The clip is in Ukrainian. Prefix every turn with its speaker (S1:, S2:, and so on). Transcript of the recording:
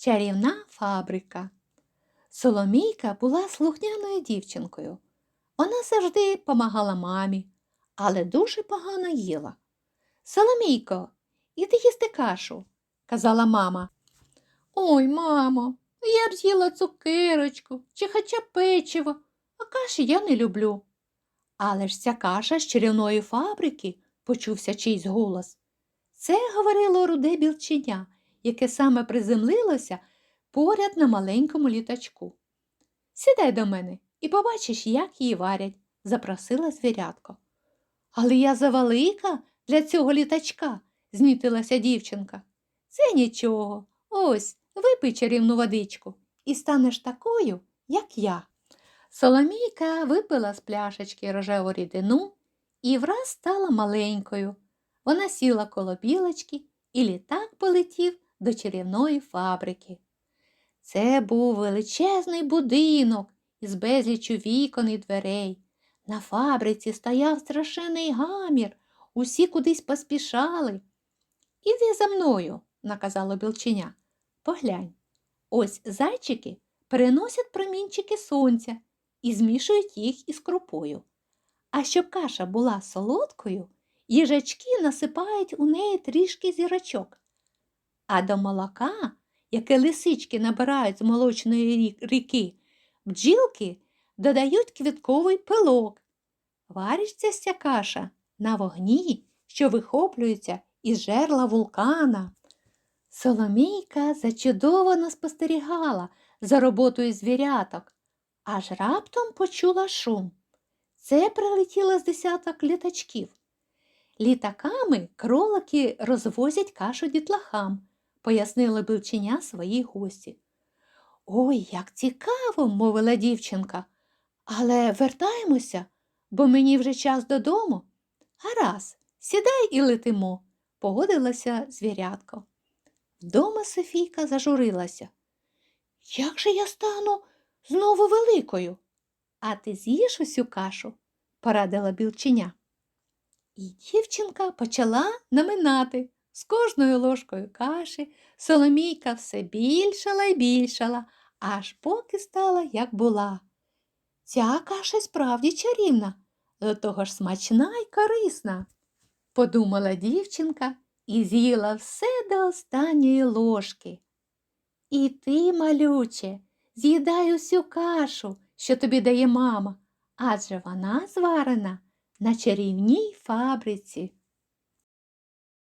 S1: Чарівна фабрика. Соломійка була слухняною дівчинкою. Вона завжди помагала мамі, але дуже погано їла. Соломійко, іди їсти кашу, казала мама. Ой, мамо, я б з'їла цукерочку чи хоча б печиво, а каші я не люблю. Але ж ця каша з чарівної фабрики, почувся чийсь голос. Це говорило руде білченя, яке саме приземлилося поряд на маленькому літачку. Сідай до мене і побачиш, як її варять, запросила звірятко. Але я завелика для цього літачка, знітилася дівчинка. Це нічого. Ось, випий чарівну водичку і станеш такою, як я. Соломійка випила з пляшечки рожеву рідину і враз стала маленькою. Вона сіла коло білочки, і літак полетів до чарівної фабрики. Це був величезний будинок із безліччю вікон і дверей. На фабриці стояв страшенний гамір, усі кудись поспішали. Іди за мною, наказало білченя. Поглянь, ось зайчики переносять промінчики сонця і змішують їх із крупою. А щоб каша була солодкою, їжачки насипають у неї трішки зірочок. А до молока, яке лисички набирають з молочної ріки, бджілки додають квітковий пилок. Вариться ця каша на вогні, що вихоплюється із жерла вулкана. Соломійка зачудовано спостерігала за роботою звіряток, аж раптом почула шум. Це прилетіло з десяток літачків. Літаками кролики розвозять кашу дітлахам, пояснила білченя своїй гості. Ой, як цікаво, мовила дівчинка. Але вертаємося, бо мені вже час додому. Гаразд, сідай і летимо, погодилася звірятко. Вдома Софійка зажурилася. Як же я стану знову великою? А ти з'їш усю кашу, порадила білченя. І дівчинка почала наминати. З кожною ложкою каші Соломійка все більшала й більшала, аж поки стала, як була. Ця каша справді чарівна, до того ж смачна й корисна, подумала дівчинка і з'їла все до останньої ложки. І ти, малюче, з'їдай усю кашу, що тобі дає мама, адже вона зварена на чарівній фабриці.